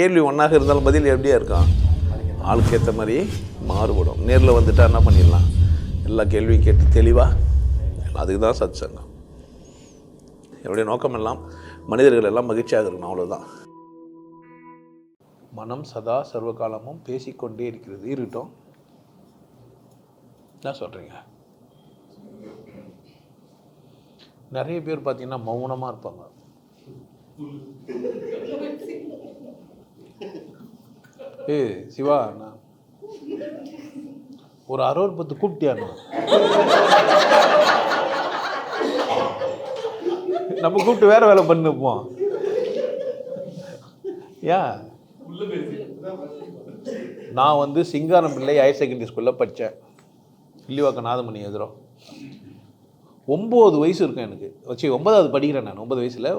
கேள்வி ஒன்றாக இருந்தாலும் பதில் எப்படியா இருக்கும்? ஆளுக்கு ஏற்ற மாதிரி மாறுபடும். நேரில் வந்துட்டால் என்ன பண்ணிடலாம்? எல்லா கேள்வியும் கேட்டு தெளிவாக அதுக்கு தான் சத் சங்கம் என்னுடைய நோக்கம் எல்லாம் மனிதர்கள் எல்லாம் மகிழ்ச்சியாக இருக்கணும் அவ்வளோதான் மனம் சதா சர்வகாலமும் பேசிக்கொண்டே இருக்கிறது. இருக்கட்டும். என்ன சொல்கிறீங்க நிறைய பேர் பார்த்தீங்கன்னா மௌனமாக இருப்பாங்க. ஏய் சிவா நான் ஒரு அறுபது பத்து கூப்பிட்டியாண்ணா நம்ம கூப்பிட்டு வேற வேலை பண்ணிப்போம். ஏன் நான் வந்து சிங்காரம் பிள்ளை ஹையர் செகண்டரி ஸ்கூலில் படித்தேன் இல்லிவாக்க நாதமணி எதிரம். ஒம்பது வயசு இருக்கும் எனக்கு. வச்சு ஒன்பதாவது படிக்கிறேன் நான் ஒம்பது வயசில்.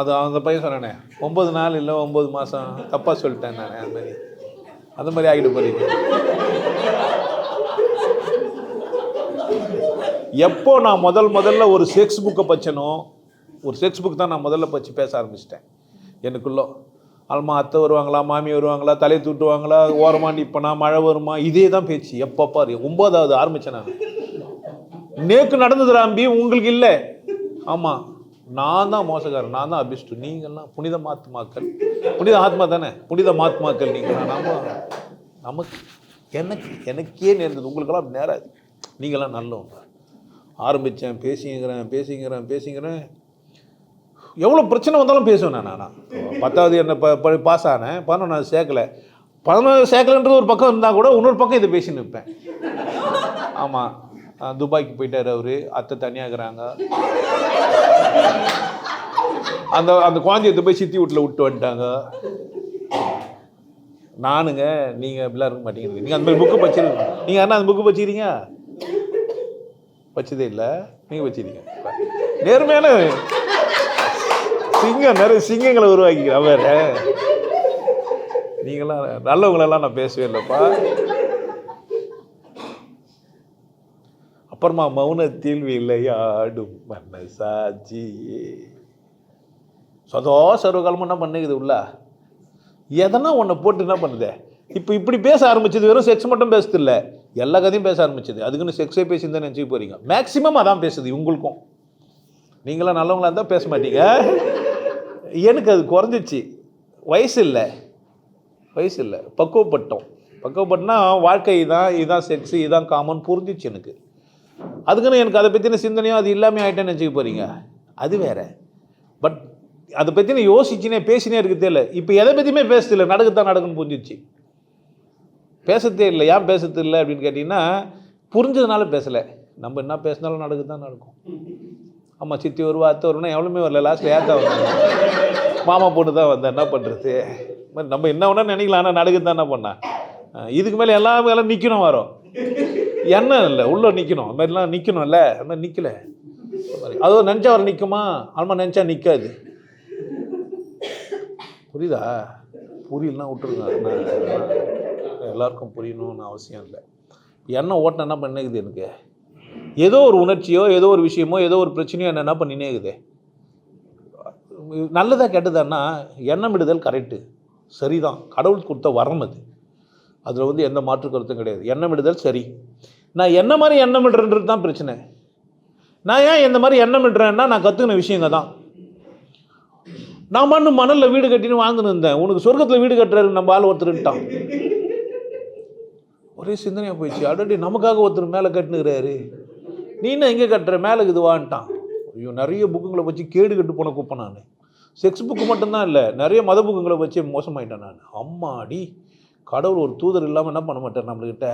அது அந்த பையன் சொன்னானே ஒம்பது நாள் இல்லை ஒம்பது மாதம் தப்பாக சொல்லிட்டேன் நான் அந்த மாதிரி. அந்த மாதிரி ஆகிட்டு போறீங்க எப்போ நான் முதல் முதல்ல ஒரு செக்ஸ் புக்கை பச்சனோ ஒரு செக்ஸ் புக் தான் நான் முதல்ல பச்சு பேச ஆரம்பிச்சிட்டேன். எனக்குள்ளோ அல்மா அத்தை வருவாங்களா மாமி வருவாங்களா தலை தூட்டுவாங்களா ஓரமா நிற்பனா மழை வருமா இதே தான் பேச்சு. எப்போ பாரு ஆரம்பித்தேன் நான். நேக்கு நடந்தது ராம்பி உங்களுக்கு இல்லை. ஆமாம் நான் தான் மோசக்காரன் நான் தான் அபிஷ்டு. நீங்கள்லாம் புனித மாத்மாக்கள் புனித ஆத்மா தானே? புனித மாத்மாக்கள் நீங்கள் நம்ம நமக்கு எனக்கு எனக்கே நேர்ந்தது. உங்களுக்கெல்லாம் நேராது. நீங்களாம் நல்லவங்க. ஆரம்பித்தேன் பேசிங்கிறேன் பேசிங்கிறேன் பேசிங்கிறேன். எவ்வளோ பிரச்சனை வந்தாலும் பேசுவேன் நான் நான். பத்தாவது என்ன ப பாஸ் ஆனேன். பதினொன்றாவது சேர்க்கலை. பதினொன்றாவது சேர்க்கலைன்றது ஒரு பக்கம் இருந்தால் கூட இன்னொரு பக்கம் இதை பேசி நிற்பேன் ஆமாம் துபாய்க்கு போயிட்டார் அவர். அத்தை தனியாகிறாங்க. அந்த அந்த குழந்தையத்தை போய் சித்தி வீட்டில் விட்டு வந்துட்டாங்க. நானுங்க நீங்கள் இப்படிலாம் இருக்க மாட்டேங்கிறீங்க. நீங்கள் அந்த மாதிரி புக்கு வச்சிருக்கீங்க நீங்கள் அண்ணா அந்த புக்கு வச்சுக்கிறீங்க வச்சதே இல்லை. நீங்கள் வச்சிருக்கீங்க நேர்மையான சிங்கம் நிறைய சிங்கங்களை உருவாக்கிக்கிறேன் வேறு நீங்களாம் நல்லவங்களெல்லாம் நான் பேசவே இல்லைப்பா. அப்புறமா மௌனத்தில் விளையாடும் மனசாட்சியே சதோ சர்வகாலமும் என்ன பண்ணுக்குது உள்ள? எதனா ஒன்றை போட்டு என்ன பண்ணுதே? இப்போ இப்படி பேச ஆரம்பிச்சது வெறும் செக்ஸ் மட்டும் பேசுது இல்லை எல்லா கதையும் பேச ஆரம்பிச்சது. அதுக்குன்னு செக்ஸே பேசி தான் நினச்சி போறீங்க? மேக்ஸிமம் அதான் பேசுது உங்களுக்கும் நீங்களாம் நல்லவங்களா இருந்தால் பேச மாட்டீங்க. எனக்கு அது குறைஞ்சிச்சு. வயசு இல்லை. வயசு இல்லை. பக்குவப்பட்டோம். பக்குவப்பட்டோம்னா வாழ்க்கை தான் இதுதான் செக்ஸு இதுதான் காமன் புரிஞ்சிச்சு எனக்கு. அதுக்குன்னு எனக்கு அதை பற்றின சிந்தனையோ அது இல்லாமல் ஆகிட்டேன்னு நினச்சிக்க போகிறீங்க அது வேற. பட் அதை பற்றின யோசிச்சுனே பேசினே இருக்கிறதே இல்லை. இப்போ எதை பற்றியுமே பேசுறது இல்லை. நடக்குதான் நடக்குன்னு புரிஞ்சிச்சு பேசுறதே இல்லை. ஏன் பேசுறது இல்லை அப்படின்னு கேட்டிங்கன்னா புரிஞ்சதுனால பேசலை. நம்ம என்ன பேசினாலும் நடக்குது தான் நடக்கும். ஆமாம் சித்தி வருவா அத்தை வருவா எவ்வளோமே வரல. லாஸ்ட்டில் ஏற்ற வந்தாங்க மாமா பொண்ணு தான் வந்தேன் என்ன பண்ணுறது நம்ம என்ன வேணா நினைக்கலாம். ஆனால் நடக்குது தான் என்ன பண்ணா? அஹ் இதுக்கு மேலே எல்லா வேலை நிற்கணும் வரோம். எண்ணம் இல்லை. உள்ளே நிற்கணும் அந்த மாதிரிலாம் நிற்கணும்ல அந்த மாதிரி நிற்கலை அதுவும் நினச்சா வர நிற்குமா ஆன்மா நினச்சா நிற்காது புரியுதா? புரியலாம் விட்டுருங்க. எல்லாருக்கும் புரியணும்னு அவசியம் இல்லை. எண்ணெய் ஓட்டின என்ன பண்ணுது எனக்கு? ஏதோ ஒரு உணர்ச்சியோ ஏதோ ஒரு விஷயமோ ஏதோ ஒரு பிரச்சனையோ என்ன என்ன பண்ணினே இருக்குது. நல்லதா கெட்டதான்னா எண்ணமிடுதல் கரெக்டு சரிதான். கடவுள் கொடுத்த வரம் அது. அதில் வந்து எந்த மாற்று கருத்தும் கிடையாது. எண்ணமிடுதல் சரி. நான் என்ன மாதிரி எண்ணமிடுறேன்றது தான் பிரச்சனை. நான் ஏன் இந்த மாதிரி எண்ணமிடுறேன்னா நான் கற்றுக்கின விஷயங்க தான். நான் மண்ணு மணலில் வீடு கட்டின்னு வாழ்ந்துன்னு இருந்தேன். உனக்கு சொர்க்கத்தில் வீடு கட்டுறாரு நம்ம ஆள் ஒருத்தருன்ட்டான் ஒரே சிந்தனையாக போயிடுச்சு. அடடி நமக்காக ஒருத்தர் மேலே கட்டுனுக்கிறாரு. நீ என்ன எங்கே கட்டுற? மேலே இதுவான்ட்டான் ஐயோ நிறைய புக்குங்களை வச்சு கேடு கட்டு போன குப்பை நான். செக்ஸ் புக்கு மட்டும்தான் இல்லை நிறைய மத புக்குங்களை வச்சு மோசமாயிட்டேன் நான். அம்மாடி. கடவுள் ஒரு தூதர் இல்லாமல் என்ன பண்ண மாட்டார் நம்மளுக்கிட்ட?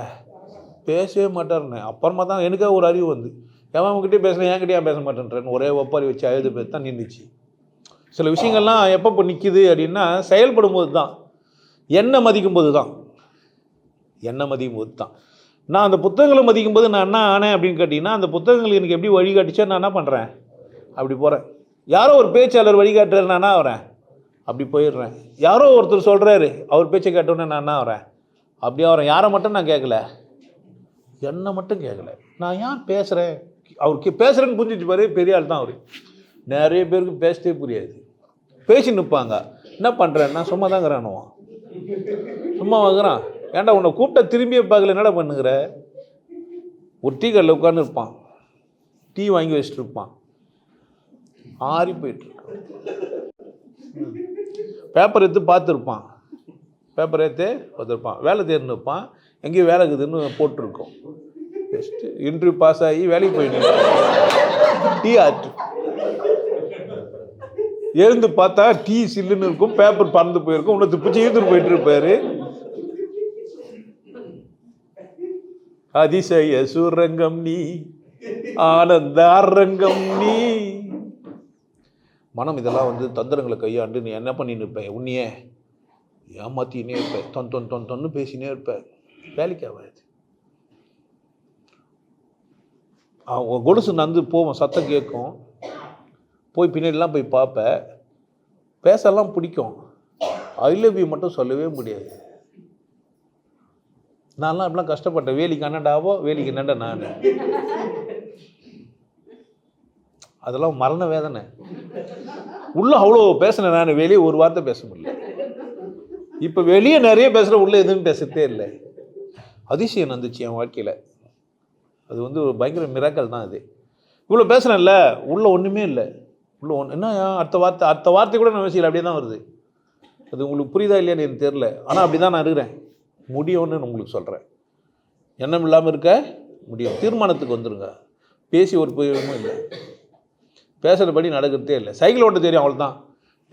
பேசவே மாட்டார்னு அப்புறமா தான் எனக்கே ஒரு அறிவு வந்து. ஏன் அவங்ககிட்டே பேசுகிறேன் என்கிட்டயே பேச மாட்டேன்றேன்னு ஒரே ஒப்பாரி வச்சு அழுது பேர் தான் நின்றுச்சு சில விஷயங்கள்லாம் எப்போ இப்போ நிற்கிது அப்படின்னா செயல்படும் போது தான். என்ன மதிக்கும் போது தான். என்ன மதிக்கும் போது தான். நான் அந்த புத்தகங்களை மதிக்கும் போது நான் என்ன ஆனேன் அப்படின்னு கேட்டிங்கன்னா அந்த புத்தகங்கள் எனக்கு எப்படி வழிகாட்டுச்சோ நான் என்ன பண்ணுறேன் அப்படி போகிறேன் யாரோ ஒரு பேச்சாளர் வழிகாட்டுறாரு நான் என்ன வரேன் அப்படி போயிடுறேன். யாரோ ஒருத்தர் சொல்கிறாரு அவர் பேச்சை கேட்டோன்னே நான் என்ன வரேன் அப்படியே வரேன் யாரை மட்டும் நான் கேட்கல என்னை மட்டும் கேட்கல நான் ஏன் பேசுகிறேன் அவருக்கு பேசுகிறேன்னு புரிஞ்சிச்சு பாரு பெரிய ஆள் தான் அவர். நிறைய பேருக்கு பேசவே புரியாது. பேசி நிற்பாங்க என்ன பண்ணுறேன் நான் சும்மா தான் சும்மா வாங்குறான். ஏன்டா உன்னை கூப்பிட்ட திரும்பியே பார்க்கல என்னடா பண்ணுங்கிற ஒரு டீ கடையில் உட்காந்து இருப்பான். டீ வாங்கி வச்சுட்டு இருப்பான். ஆறி போயிட்டுருக்கான் பேப்பர் எடுத்து பார்த்துருப்பான். பேப்பர் எடுத்து பார்த்துருப்பான். வேலை தேர்ந்து இருப்பான் எங்கேயும் வேலை இருக்குதுன்னு போட்டிருக்கோம். பெஸ்ட்டு இன்டர்வியூ பாஸ் ஆகி வேலைக்கு போயிட்டு டீ ஆற்று எழுந்து பார்த்தா டீ சில்லுன்னு இருக்கும். பேப்பர் பறந்து போயிருக்கும். உன்னை பிடிச்சி ஈர்த்துட்டு போயிட்டு இருப்பாரு. அதிசய சுரங்கம் நீ. ஆனந்த அரங்கம் நீ. மனம் இதெல்லாம் வந்து தந்திரங்களை கையாண்டு நீ என்ன பண்ணின்னு இருப்ப? உன்னையே ஏமாத்தினே இருப்ப. தொன் தொன் தொன் தொன்னு பேசினே இருப்ப. வேலைக்கு ஆகாது. அவன் கொலுசு நந்து போவோம் சத்தம் கேட்கும். போய் பின்னாடிலாம் போய் பார்ப்பேன் பேசலாம் பிடிக்கும். ஐ லவ் யூ மட்டும் சொல்லவே முடியாது. நான்லாம் இப்படிலாம் கஷ்டப்பட்டேன். வேலிக்கு அண்ணண்டாவோ வேலிக்கு என்னண்டா நான்? அதெல்லாம் மரண வேதனை. உள்ளே அவ்வளோ பேசினேன் நான் வெளியே ஒரு வார்த்தை பேச முடியல. இப்போ வெளியே நிறைய பேசுகிற உள்ளே எதுவும் பேசுறதே இல்லை. அதிசயம் வந்துச்சு என் வாழ்க்கையில். அது வந்து ஒரு பயங்கர மிராக்கல் தான் அது. இவ்வளோ பேசுனேன்ல உள்ளே ஒன்றுமே இல்லை. உள்ளே ஒன்று என்ன அடுத்த வார்த்தை அடுத்த வார்த்தை கூட நான் யோசிக்கல அப்படியே தான் வருது. அது உங்களுக்கு புரியுதா இல்லையான்னு எனக்கு தெரில ஆனால் அப்படி தான் நான் இருக்கிறேன். முடியும்னு நான் உங்களுக்கு சொல்கிறேன் எண்ணம் இல்லாமல் இருக்க முடியும். தீர்மானத்துக்கு வந்துடுங்க பேசி ஒரு பிரயோஜனமும் இல்லை. பேசுகிறபடி நடக்கிறதே இல்லை. சைக்கிள் ஓட்ட தெரியும் அவ்வளோதான்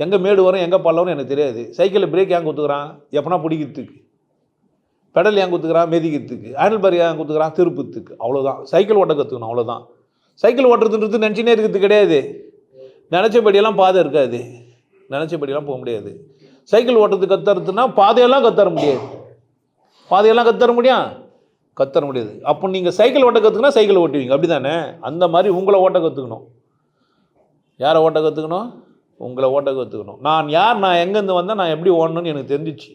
எங்கே மேடு வரும் எங்கே பள்ளம்னு எனக்கு தெரியாது. சைக்கிளில் பிரேக் ஏன் குத்துக்கிறான்? எப்போனா பிடிக்கிறதுக்கு. பெடல் ஏன் குத்துக்கிறான்? மெதிக்கிறதுக்கு. ஹேண்டில் பார் ஏன் குத்துக்கிறான்? திருப்பத்துக்கு அவ்வளோதான் சைக்கிள் ஓட்ட கற்றுக்கணும் அவ்வளோதான் சைக்கிள் ஓட்டுறதுன்றது நினச்சினே இருக்கிறது கிடையாது. நினச்சபடியெல்லாம் பாதை இருக்காது. நினச்சபடியெல்லாம் போக முடியாது. சைக்கிள் ஓட்டுறது கத்துறதுன்னா பாதையெல்லாம் கத்தர முடியாது. பாதையெல்லாம் கத்தர முடியும் கத்தர முடியாது. அப்போ நீங்கள் சைக்கிள் ஓட்ட கற்றுக்கினா சைக்கிள் ஓட்டுவீங்க. அப்படி தானே அந்த மாதிரி உங்களை ஓட்ட கற்றுக்கணும் யாரை ஓட்ட கற்றுக்கணும் உங்களை ஓட்ட கற்றுக்கணும் நான் யார்? நான் எங்கேருந்து வந்தேன்? நான் எப்படி ஓடணும்னு எனக்கு தெரிஞ்சிச்சு.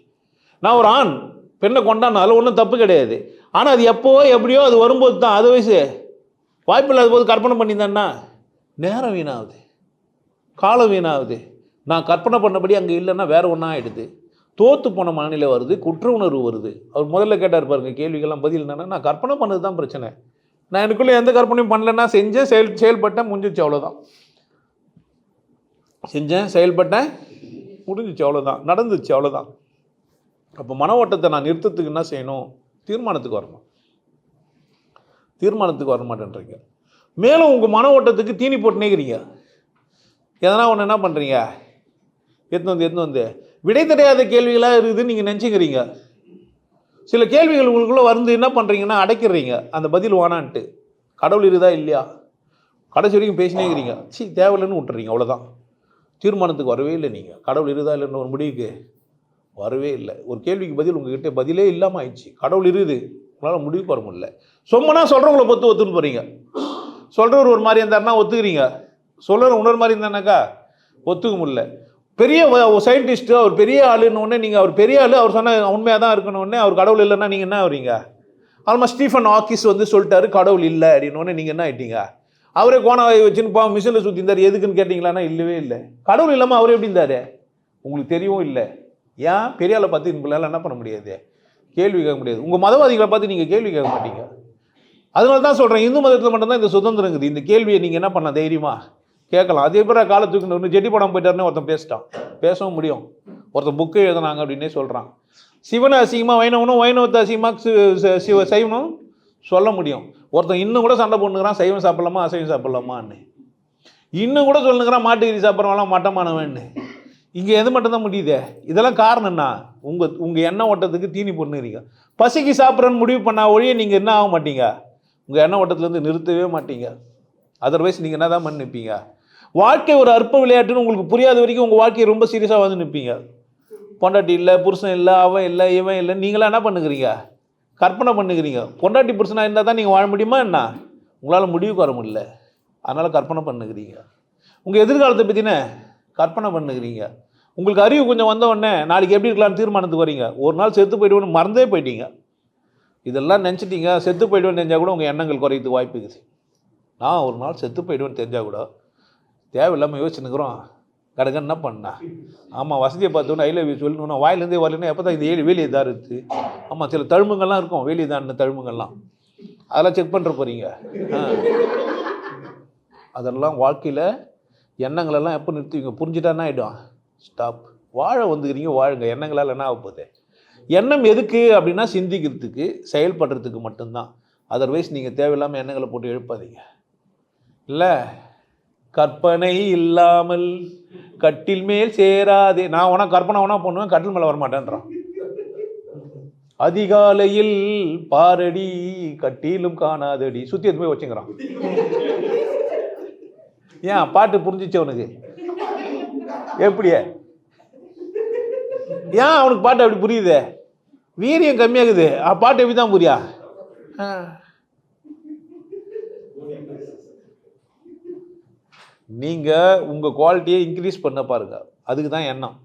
நான் ஒரு ஆண். பெண்ணை கொண்டாடினாலும் ஒன்றும் தப்பு கிடையாது. ஆனால் அது எப்போவோ எப்படியோ அது வரும்போது தான். அது வயசு. வாய்ப்பு இல்லாத போது கற்பனை பண்ணியிருந்தேன்னா நேரம் வீணாகுது. காலம் வீணாகுது. நான் கற்பனை பண்ணபடி அங்கே இல்லைன்னா வேறு ஒன்றா ஆகிடுது தோத்து போன மனநிலை வருது. குற்ற உணர்வு வருது. அவர் முதல்ல கேட்டார் பாருங்க கேள்விகள்லாம் பதில் என்னன்னா நான் கற்பனை பண்ணது தான் பிரச்சனை. நான் எனக்குள்ளே எந்த கற்பனையும் பண்ணலன்னா செஞ்சேன் செயல் செயல்பட்டேன் முடிஞ்சிச்சு அவ்வளோதான் செஞ்சேன் செயல்பட்டேன். முடிஞ்சிச்சு அவ்வளோதான் நடந்துச்சு அவ்வளோதான் அப்போ மன ஓட்டத்தை நான் நிறுத்தத்துக்கு என்ன செய்யணும்? தீர்மானத்துக்கு வரணும். தீர்மானத்துக்கு வர மாட்டேன்றீங்க. மேலும் உங்கள் மன ஓட்டத்துக்கு தீனி போட்டு நேக்கிறீங்க எதனா ஒன்று என்ன பண்ணுறீங்க எத்தனை வந்து எத்தனை வந்து. விடை தெரியாத கேள்விகளாக இருக்குதுன்னு நீங்கள் நினச்சிக்கிறீங்க. சில கேள்விகள் உங்களுக்குள்ளே வந்து என்ன பண்ணுறீங்கன்னா அடைக்கிறீங்க. அந்த பதில் வானான்ட்டு கடவுள் இருக்குதா இல்லையா? கடைசி வரைக்கும் பேசினே இருக்கிறீங்க. சி தேவையில்லைன்னு விட்டுறீங்க அவ்வளோதான் தீர்மானத்துக்கு வரவே இல்லை நீங்கள் கடவுள் இருதா இல்லைன்னு ஒரு முடிவுக்கு வரவே இல்லை. ஒரு கேள்விக்கு பதில் உங்ககிட்ட பதிலே இல்லாமல் ஆயிடுச்சு. கடவுள் இருக்குது உங்களால் முடிவுக்கு வர முடியல. சொம்மனா சொல்கிறவங்கள பொத்து ஒத்துன்னு போகிறீங்க சொல்கிறவர் ஒரு மாதிரி இருந்தாருன்னா ஒத்துக்கிறீங்க. சொல்கிற உணர் மாதிரி இருந்தானாக்கா ஒத்துக்க முடியல. பெரிய சயின்டிஸ்ட்டு அவர் பெரிய ஆளுன்னு உடனே நீங்கள் அவர் பெரிய ஆள் அவர் சொன்ன உண்மையாக தான் இருக்கணும் அவர் கடவுள் இல்லைன்னா நீங்கள் என்ன ஆவறீங்க? ஆல்மோஸ்ட் ஸ்டீஃபன் ஆக்கிஸ் வந்து சொல்லிட்டாரு கடவுள் இல்லை அப்படின்னு நீங்கள் என்ன ஆயிட்டீங்க? அவரே கோணவாயை வச்சுன்னு பா மிஷினில் சுற்றி இருந்தார். எதுக்குன்னு கேட்டிங்களான்னா இல்லவே இல்லை. கடவுள் இல்லாமல் அவர் எப்படி இருந்தார்? உங்களுக்கு தெரியவும் இல்லை. ஏன்? பெரிய ஆளை பார்த்து உங்களால் என்ன பண்ண முடியாது? கேள்வி கேட்க முடியாது. உங்கள் மதவாதிகளை பார்த்து நீங்கள் கேள்வி கேட்க மாட்டீங்க. அதனால தான் சொல்கிறேன் இந்து மதத்தில் மட்டும்தான் இந்த சுதந்திரம் இருக்குது. இந்த கேள்வியை நீங்கள் என்ன பண்ண தைரியமா கேட்கலாம். அதே பிற காலத்துக்கு ஒன்று ஜெட்டி படம் போயிட்டாருன்னு ஒருத்தன் பேசிட்டான். பேசவும் முடியும். ஒருத்தன் புக்கு எழுதுனாங்க அப்படின்னே சொல்கிறான் சிவனை அசிங்கமாக வைணவனும் வைணவத்தை அசிங்கமாக சிவ சைவனும் சொல்ல முடியும். ஒருத்தன் இன்னும் கூட சண்டை போட்டுக்கிறான் சைவம் சாப்பிட்லாமா அசைவம் சாப்பிடலாமான்னு. இன்னும் கூட சொல்லுங்கிறான் மாட்டுக்கறி சாப்பிட்றவங்களாம் மட்டமானவன்னு. இங்கே எது மட்டும்தான் முடியுதே? இதெல்லாம் காரணம் என்ன? உங்கள் உங்கள் எண்ணெய் ஓட்டத்துக்கு தீனி பொண்ணுறீங்க பசிக்கு சாப்பிட்றேன்னு முடிவு பண்ணா ஒழிய நீங்கள் என்ன ஆக மாட்டீங்க? உங்கள் எண்ணெய் ஓட்டத்துலேருந்து நிறுத்தவே மாட்டீங்க. அதர்வைஸ் நீங்கள் என்ன தான் பண்ணி நிற்பீங்க வாழ்க்கை ஒரு அற்ப விளையாட்டுன்னு உங்களுக்கு புரியாத வரைக்கும் உங்கள் வாழ்க்கையை ரொம்ப சீரியஸாக வந்து நிற்பீங்க பொண்டாட்டி இல்லை புருஷன் இல்லை அவன் இல்லை இவன் இல்லை நீங்களாம் என்ன பண்ணுகிறீங்க கற்பனை பண்ணுகிறீங்க. பொண்டாட்டி புருஷனாக இருந்தால் தான் நீங்கள் வாழ முடியுமா என்ன? உங்களால் முடிவுக்கு வர முடியல. அதனால் கற்பனை பண்ணுகிறீங்க. உங்கள் எதிர்காலத்தை பற்றின கற்பனை பண்ணுகிறீங்க. உங்களுக்கு அறிவு கொஞ்சம் வந்த உடனே நாளைக்கு எப்படி இருக்கலாம்னு தீர்மானத்துக்கு வரீங்க. ஒரு நாள் செத்து போயிடுவோன்னு மறந்தே போயிட்டீங்க. இதெல்லாம் நினச்சிட்டீங்க. செத்து போயிடுவேன்னு தெரிஞ்சால் கூட உங்கள் எண்ணங்கள் குறையிறதுக்கு வாய்ப்பு இருக்குது நான் ஒரு நாள் செத்து போயிடுவேன்னு தெரிஞ்சால் கூட தேவையில்லாமல் யோசிச்சுன்னுக்குறோம் கடகன்னு என்ன பண்ணா? ஆமாம் வசதியை பார்த்தோன்னா ஐ லவ் யூ சொல்லணும் வாயிலேருந்தே வரலன்னா எப்போ தான் இந்த ஏழு வேலியை தான் இருக்குது ஆமாம் சில தழும்புங்கள்லாம் இருக்கும் வேலியை தான் தழும்புங்கள்லாம் அதெல்லாம் செக் பண்ணுற போகிறீங்க ஆ. அதெல்லாம் வாழ்க்கையில் எண்ணங்களெல்லாம் எப்போ நிறுத்துவீங்க புரிஞ்சுட்டான்னா ஆகிடும் ஸ்டாப் வாழ வந்துக்கிறீங்க வாழுங்க. எண்ணங்களால் என்ன ஆக போகுது? எண்ணம் எதுக்கு அப்படின்னா சிந்திக்கிறதுக்கு செயல்படுறதுக்கு மட்டும்தான். அதர்வைஸ் நீங்கள் தேவையில்லாமல் எண்ணங்களை போட்டு எழுப்பாதீங்க. இல்லை கற்பனை இல்லாமல் கட்டில் மேல் சேராதே. நான் வேணா கற்பனை வேணா பண்ணுவேன் கட்டில் மேலே வரமாட்டேன்றான். அதிகாலையில் பாரடி கட்டிலும் காணாதடி. சுத்தி எடுத்து போய் வச்சுக்கிறான் ஏன் பாட்டு புரிஞ்சிச்சு அவனுக்கு எப்படியே? ஏன் அவனுக்கு பாட்டு அப்படி புரியுது? வீரியம் கம்மியாகுது. ஆ, பாட்டு எப்படி தான் புரியா நீங்கள் உங்கள் குவாலிட்டியை இன்க்ரீஸ் பண்ண பாருங்கள் அதுக்கு தான் எண்ணம்.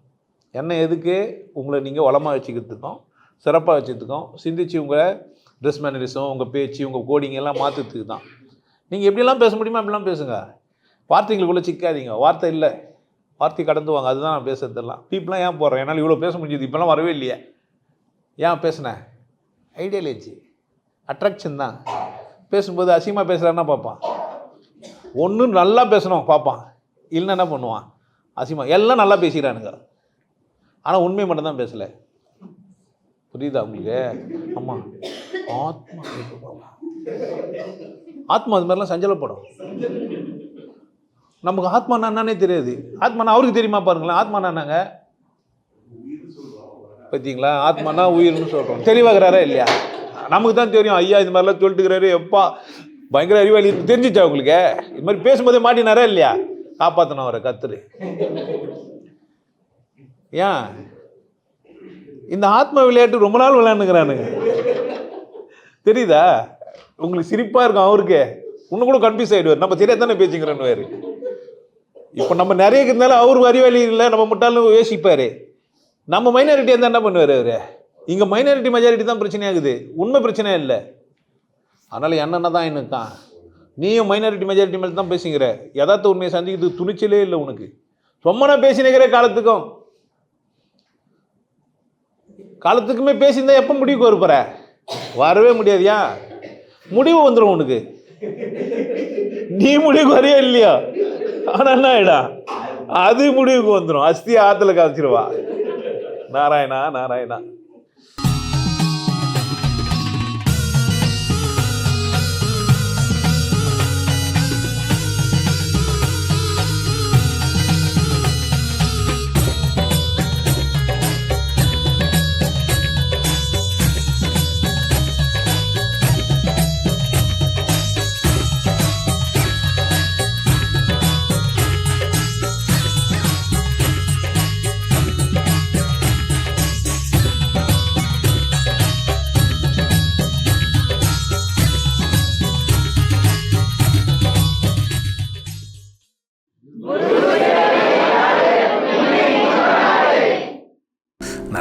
எண்ணம் எதுக்கு? உங்களை நீங்கள் வளமாக வச்சுக்கிறதுக்கும் சிறப்பாக வச்சுக்கிறதுக்கும் சிந்திச்சு உங்கள் ட்ரெஸ் மேனரிசம் உங்கள் பேச்சு உங்கள் கோடிங் எல்லாம் மாற்றுறதுக்கு தான். நீங்கள் எப்படிலாம் பேச முடியுமோ அப்படிலாம் பேசுங்க. வார்த்தைகளுக்குள்ளே சிக்காதீங்க. வார்த்தை இல்லை. வார்த்தை கடந்து வாங்க அதுதான் நான் பேசுறதெல்லாம். பீப்புளாம் ஏன் போடுறேன் என்னால் இவ்வளோ பேச முடிஞ்சது. இப்போலாம் வரவே இல்லையே. ஏன் பேசுனேன் ஐடியாலஜி அட்ராக்ஷன் தான். பேசும்போது அசிங்கமாக பேசுகிறான்னா பார்ப்பான். ஒன்று நல்லா பேசணும் பார்ப்பான். இல்லைன்னா என்ன பண்ணுவான்? அசிமா எல்லாம் நல்லா பேசிக்கிறானுங்க. ஆனால் உண்மை மட்டும் தான் பேசலை. புரியுதா உங்களுக்கு? ஆமாம் ஆத்மா ஆத்மா அது மாதிரிலாம் சஞ்சலப்படும். நமக்கு ஆத்மானா என்னன்னே தெரியாது. ஆத்மானா அவருக்கு தெரியுமா பாருங்களேன். ஆத்மானா என்னங்க? பார்த்தீங்களா? ஆத்மானா உயிர்னு சொல்கிறோம் தெளிவாகிறாரா இல்லையா? நமக்கு தான் தெரியும். ஐயா இது மாதிரிலாம் சொல்லிட்டுக்கிறாரு எப்பா பயங்கர அறிவாளி. தெரிஞ்சிச்சா உங்களுக்கு? இது மாதிரி பேசும்போதே மாட்டினாரா இல்லையா? காப்பாற்றணும் அவரை கத்துரு. ஏன்? இந்த ஆத்ம விளையாட்டு ரொம்ப நாள் விளையாண்டுக்கிறானுங்க. தெரியுதா? உங்களுக்கு சிரிப்பாக இருக்கும் அவருக்கு. இன்னும் கூட கன்ஃபியூஸ் ஆகிடுவார் நம்ம தெரியாது தானே பேசிக்கிறோன்னு இப்போ நம்ம நிறைய இருந்தாலும் அவர் அறிவாளி இல்லை நம்ம முட்டாலும் யோசிப்பார். நம்ம மைனாரிட்டியாக இருந்தால் என்ன பண்ணுவார் அவர்? இங்கே மைனாரிட்டி மெஜாரிட்டி தான் பிரச்சனையாகுது. உண்மை பிரச்சனை இல்லை. அதனால் என்னென்ன தான் என்னக்கான் நீயும் மைனாரிட்டி மெஜாரிட்டி மேலே தான் பேசுங்கிற யதார்த்த உண்மையை சந்திக்கிறது துணிச்சலே இல்லை உனக்கு. ரொம்ப நான் பேசினுக்கிற காலத்துக்கும். காலத்துக்குமே பேசியிருந்தா எப்போ முடிவுக்கு வருப்பற? வரவே முடியாதியா? முடிவு வந்துடும் உனக்கு. நீ முடிவுக்கு வரையா இல்லையா? ஆனால் என்ன ஆயிடா? அது முடிவுக்கு வந்துடும் அஸ்தி ஆற்றுல காய்ச்சிருவா நாராயணா நாராயணா.